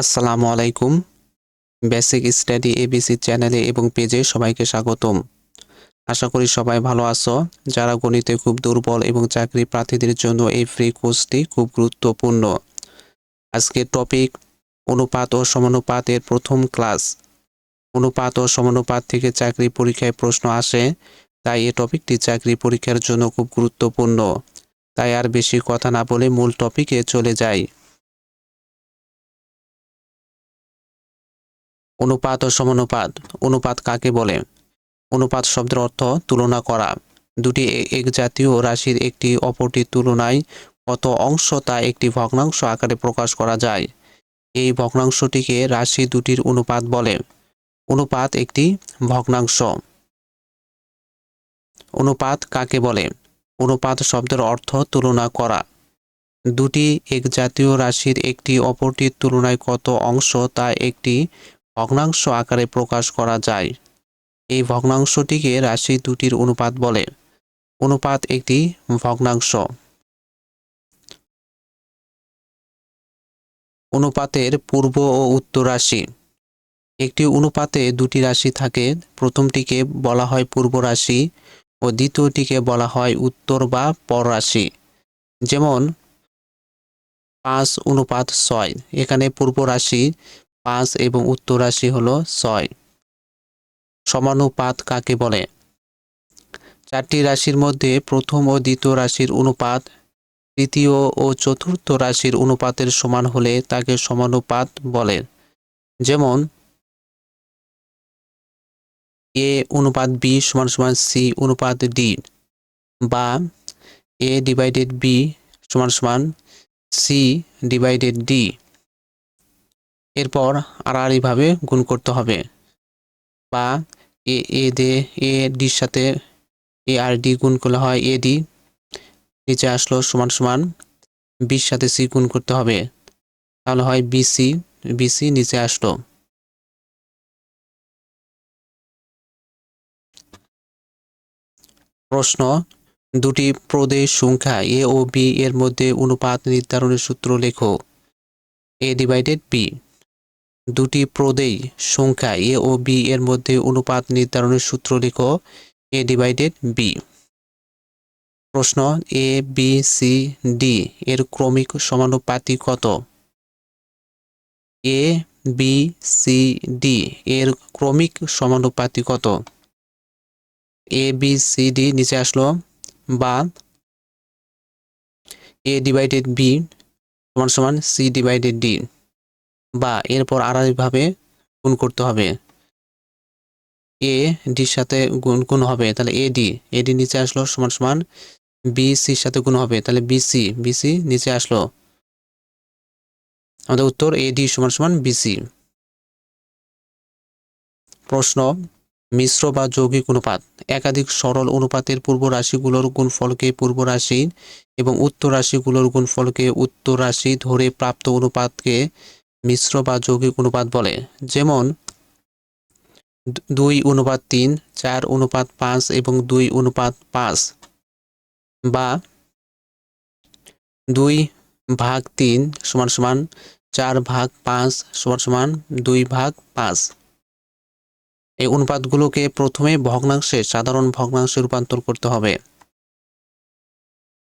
আসসালামু আলাইকুম। Basic study ABC চ্যানেলে এবং পেজে সবাইকে স্বাগতম। আশা করি সবাই ভালো আছো। যারা গণিতে খুব দুর্বল এবং চাকরি প্রার্থীদের জন্য এই ফ্রি কোর্সটি খুব গুরুত্বপূর্ণ। আজকের টপিক অনুপাত ও সমানুপাতের প্রথম ক্লাস অনুপাত ও সমানুপাত থেকে চাকরি পরীক্ষায় প্রশ্ন আসে, তাই এই টপিকটি চাকরি পরীক্ষার জন্য খুব গুরুত্বপূর্ণ। তাই আর বেশি কথা না বলে মূল টপিকে চলে যাই। অনুপাত ও সমানুপাত। অনুপাত কাকে বলে? অনুপাত শব্দের অর্থ তুলনা করা। দুটি এক জাতীয় রাশির একটি অপরটির তুলনায় কত অংশ তা একটি ভগ্নাংশ আকারে প্রকাশ করা যায়। এই ভগ্নাংশটিকে রাশি দুটির অনুপাত বলে। অনুপাত একটি ভগ্নাংশ। অনুপাত কাকে বলে? অনুপাত শব্দের অর্থ তুলনা করা। দুটি এক জাতীয় রাশির একটি অপরটির তুলনায় কত অংশ তা একটি ভগ্নাংশ আকারে প্রকাশ করা যায়। এই ভগ্নাংশটিকে রাশি দুটির অনুপাত বলে। অনুপাত একটি ভগ্নাংশ। অনুপাতের পূর্ব ও উত্তর রাশি। একটি অনুপাতে দুটি রাশি থাকে। প্রথমটিকে বলা হয় পূর্ব রাশি ও দ্বিতীয়টিকে বলা হয় উত্তর বা পর রাশি। যেমন পাঁচ অনুপাত ছয়। এখানে পূর্ব রাশি পাঁচ এবং উত্তর রাশি হল ছয়। সমানুপাত কাকে বলে? চারটি রাশির মধ্যে প্রথম ও দ্বিতীয় রাশির অনুপাত, তৃতীয় ও চতুর্থ রাশির অনুপাতের সমান হলে তাকে সমানুপাত বলে। যেমন, এ অনুপাত বি সমান সমান সি অনুপাত ডি বা এ ডিভাইডেড বি সমান সমান সি ডিভাইডেড ডি। এরপর আড়াআড়িভাবে গুণ করতে হবে। বা এ এ, দে, এ ডির সাথে এ আর ডি গুণ করলে হয় এ, ডি। নিচে আসলো সমান সমান বির সাথে সি গুণ করতে হবে। তাহলে হয় বিসি বিসি নিচে আসলো। প্রশ্ন, দুটি প্রদেশ সংখ্যা এ ও বি এর মধ্যে অনুপাত নির্ধারণের সূত্র লেখো। A divided B. দুটি প্রদেয় সংখ্যা এ ও বি এর মধ্যে অনুপাত নির্ধারণের সূত্র লেখো এ ডিভাইডেড বি প্রশ্ন এ বি সি ডি এর ক্রমিক সমানুপাতি কত? এ বি সি ডি এর ক্রমিক সমানুপাতি কত? এ বি সি ডি নিচে আসলো বা এ ডিভাইডেড বি সমান সমান সি ডিভাইডেড ডি বা এরপর আড়াইভাবে গুণ করতে হবে। এ ডির সাথে গুণ গুণ হবে, তাহলে এ ডি এ ডি নিচে আসলো সমান সমান বি সির সাথে গুণ হবে, তাহলে বিসি বিসি নিচে আসলো। আমাদের উত্তর এ ডি সমান সমান বিসি প্রশ্ন, মিশ্র বা যৌগিক অনুপাত, একাধিক সরল অনুপাতের পূর্ব রাশিগুলোর গুণফলকে পূর্ব রাশি এবং উত্তর রাশিগুলোর গুণফলকে উত্তর রাশি ধরে প্রাপ্ত অনুপাতকে মিশ্র বা যৌগিক অনুপাত বলে। যেমন দুই অনুপাত তিন, চার অনুপাত পাঁচ এবং দুই অনুপাত পাঁচ বা দুই ভাগ তিন সমান সমান চার ভাগ পাঁচ সমান সমান দুই ভাগ পাঁচ। এই অনুপাতগুলোকে প্রথমে ভগ্নাংশে, সাধারণ ভগ্নাংশে রূপান্তর করতে হবে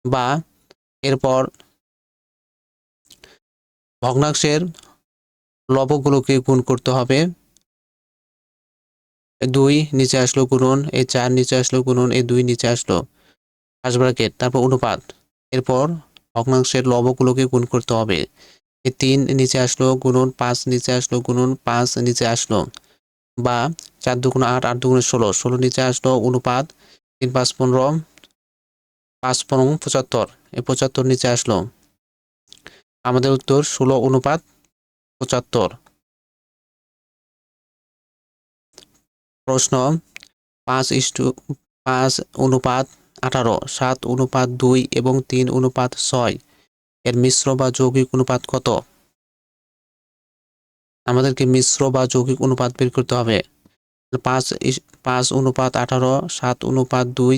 বা এরপর ভগ্নাংশের লবগুলোকে গুণ করতে হবে। দুই, নিচে আসলো গুণন এই চার, নিচে আসলো গুণন এই দুই, নিচে আসলো। ফার্স্ট ব্র্যাকেট তারপর অনুপাত। এরপর ভগ্নাংশের লবগুলোকে গুণ করতে হবে। এই তিন, নিচে আসলো গুণন, পাঁচ, নিচে আসলো গুণন, পাঁচ, নিচে আসলো। বা চার দুগুণ আট আট দুগুণ ষোলো ষোলো নিচে আসলো অনুপাত। তিন, পাঁচ, পনেরো পাঁচ, পনেরো, পঁচাত্তর এই পঁচাত্তর নিচে আসলো। আমাদের উত্তর ষোলো অনুপাত। পঁচাত্তর। প্রশ্ন পাঁচ ইস্টু পাঁচ অনুপাত আঠারো, সাত অনুপাত দুই এবং তিন অনুপাত ছয়। এর মিশ্র বা যৌগিক অনুপাত কত? আমাদেরকে মিশ্র বা যৌগিক অনুপাত বের করতে হবে। পাঁচ পাঁচ অনুপাত আঠারো, সাত অনুপাত দুই,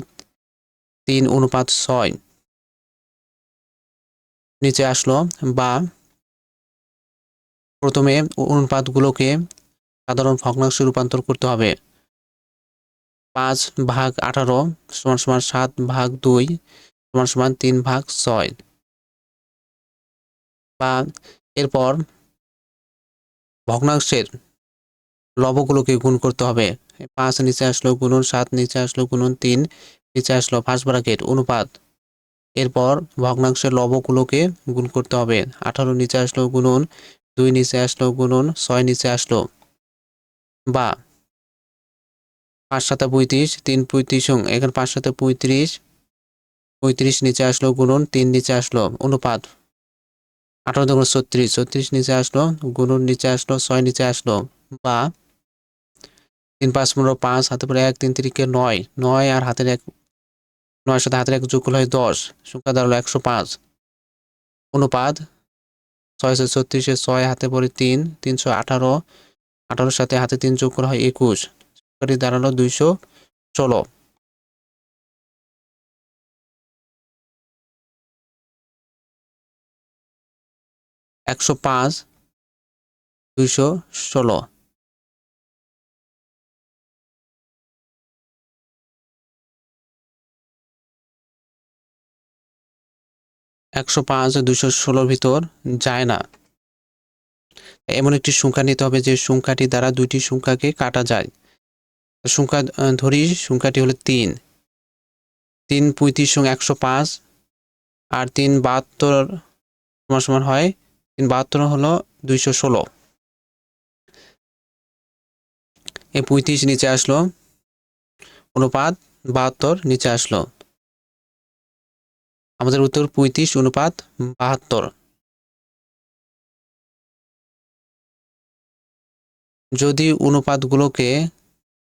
তিন অনুপাত ছয়। নিচে আসলো বা প্রথমে অনুপাতগুলোকে সাধারণ ভগ্নাংশে রূপান্তর করতে হবে। পাঁচ ভাগ আঠারো সমান সমান সাত ভাগ দুই সমান সমান তিন ভাগ ছয়। বা এরপর ভগ্নাংশের লবগুলোকে গুণ করতে হবে। পাঁচ নিচে আসলো গুণন সাত, নিচে আসলো গুণন তিন, নিচে আসলো ফার্স্ট ব্রাকেট অনুপাত। এরপর ভগ্নাংশের লবগুলোকে গুণ করতে হবে। আঠারো নিচে আসলো গুণন দুই নিচে আসলো গুণন, ছয় নিচে আসলো বা। পাঁচ সাথে পঁয়ত্রিশ, তিন পঁয়ত্রিশ এখানে পাঁচ সাথে পঁয়ত্রিশ পঁয়ত্রিশ নিচে আসলো গুণন, তিন নিচে আসলো অনুপাত। আঠারো দুগুণ ছত্রিশ ছত্রিশ নিচে আসলো গুণন, নিচে আসলো ছয় নিচে আসলো বা। তিন পাঁচ পনেরো পাঁচ, হাতে পরে এক, তিন তিরিকে নয় নয় আর হাতের এক নয় সাথে হাতের এক যোগ হয় দশ, সংখ্যা দাঁড়াল একশো পাঁচ। অনুপাত ছয়শো ছত্রিশে ছয় হাতে পরে তিন, তিনশো আঠারো, আঠারোর সাথে হাতে তিন যোগ করা হয় একুশ। সরকারি দাঁড়াল দুইশো ষোলো। একশো পাঁচ, দুইশো ষোলো। একশো পাঁচ, দুইশো ষোলোর ভিতর যায় না। এমন একটি সংখ্যা নিতে হবে যে সংখ্যাটি দ্বারা দুইটি সংখ্যাকে কাটা যায়। সংখ্যা ধরি সংখ্যাটি হলো তিন। তিন পঁয়ত্রিশ একশো পাঁচ আর তিন বাহাত্তর সমান সমান হয়, তিন বাহাত্তর হলো দুইশো ষোলো। এই পঁয়ত্রিশ নিচে আসলো, অনুপাত বাহাত্তর নিচে আসলো। আমাদের উত্তর পঁয়ত্রিশ, অনুপাত বাহাত্তর। যদি অনুপাতগুলোকে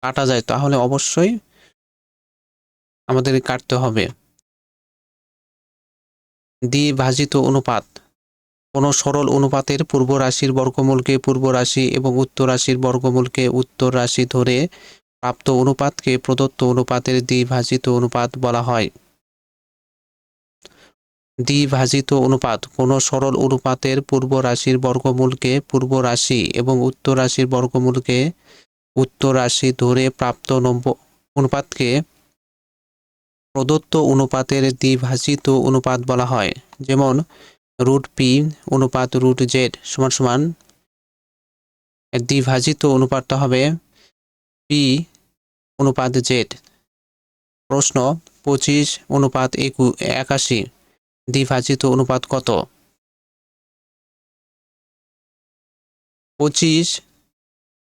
কাটা যায়, তাহলে অবশ্যই আমাদের কাটতে হবে। দ্বিভাজিত অনুপাত। কোনো সরল অনুপাতের পূর্ব রাশির বর্গমূলকে পূর্ব রাশি এবং উত্তর রাশির বর্গমূলকে উত্তর রাশি ধরে প্রাপ্ত অনুপাতকে প্রদত্ত অনুপাতের দ্বিভাজিত অনুপাত বলা হয়। দ্বিভাজিত অনুপাত। কোনো সরল অনুপাতের পূর্ব রাশির বর্গমূলকে পূর্ব রাশি এবং উত্তর রাশির বর্গমূলকে উত্তর রাশি ধরে প্রাপ্ত নম্ব অনুপাতকে প্রদত্ত অনুপাতের দ্বিভাজিত অনুপাত বলা হয়। যেমন রুট পি অনুপাত রুট জেড সমান সমান দ্বিভাজিত অনুপাতটা হবে পি অনুপাত জেড। প্রশ্ন, পঁচিশ অনুপাত একু একাশি। দ্বিভাজিত অনুপাত কত? পঁচিশ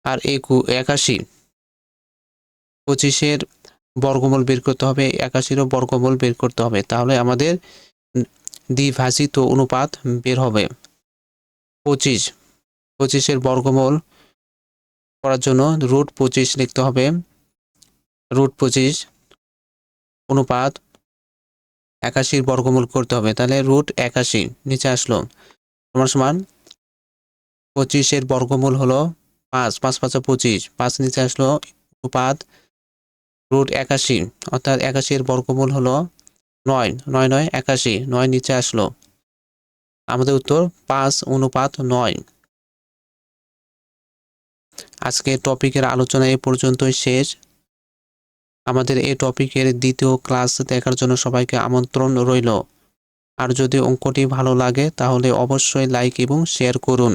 আর একু একাশি। পঁচিশের বর্গমূল বের করতে হবে, একাশিরও বর্গমূল বের করতে হবে। তাহলে আমাদের দ্বিভাজিত অনুপাত বের হবে। পঁচিশ, পঁচিশের বর্গমূল করার জন্য রুট পঁচিশ লিখতে হবে। রুট পঁচিশ অনুপাত একাশির বর্গমূল করতে হবে। তাহলে রুট একাশি, নিচে আসলো। সমান সমান পঁচিশের বর্গমূল হলো পাঁচ পাঁচ পাঁচা পঁচিশ, পাঁচ নিচে আসলো অনুপাত রুট একাশি, অর্থাৎ একাশির বর্গমূল হলো নয় নয় নয়, একাশি, নয় নিচে আসলো। আমাদের উত্তর পাঁচ অনুপাত নয়। আজকে টপিকের আলোচনা এ পর্যন্তই শেষ। আমাদের এই টপিকের দ্বিতীয় ক্লাস দেখার জন্য সবাইকে আমন্ত্রণ রইল। আর যদি অঙ্কটি ভালো লাগে, তাহলে অবশ্যই লাইক এবং শেয়ার করুন।